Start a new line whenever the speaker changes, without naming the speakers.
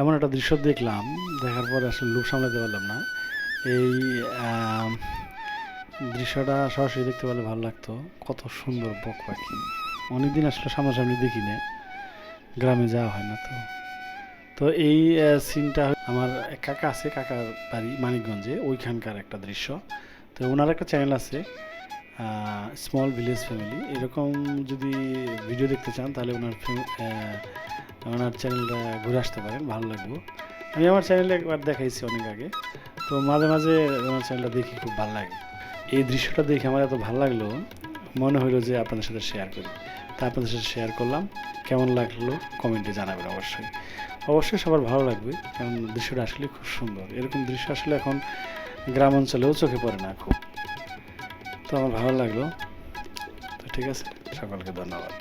এমন একটা দৃশ্য দেখলাম, দেখার পরে আসলে লোক সামলাতে পারলাম না। এই দৃশ্যটা সরাসরি দেখতে পারলে ভালো লাগতো। কত সুন্দর বক পাখি। অনেকদিন আসলে সামনাসামনি দেখি না গ্রামে যাওয়া হয় না তো। তো এই সিনটা আমার কাকা আছে, কাকার বাড়ি মানিকগঞ্জে, ওইখানকার একটা দৃশ্য। তো ওনার একটা চ্যানেল আছে স্মল ভিলেজ ফ্যামিলি এরকম যদি ভিডিও দেখতে চান, তাহলে ওনার ওনার চ্যানেলটা ঘুরে আসতে পারেন, ভালো লাগবে। আমি আমার চ্যানেলে একবার দেখাইছি অনেক আগে। তো মাঝে মাঝে ওনার চ্যানেলটা দেখি খুব ভালো লাগে। এই দৃশ্যটা দেখে আমার এত ভালো লাগল, মনে হলো যে আপনাদের সাথে শেয়ার করি। তা আপনাদের সাথে শেয়ার করলাম। কেমন লাগল কমেন্টে জানাবেন অবশ্যই। অবশ্যই সবার ভালো লাগবে, কারণ দৃশ্যটা আসলে খুব সুন্দর। এরকম দৃশ্য আসলে এখন গ্রাম অঞ্চলেও চোখে পড়ে না খুব। তো আমার ভালো লাগল। তো ঠিক আছে, সকলকে ধন্যবাদ।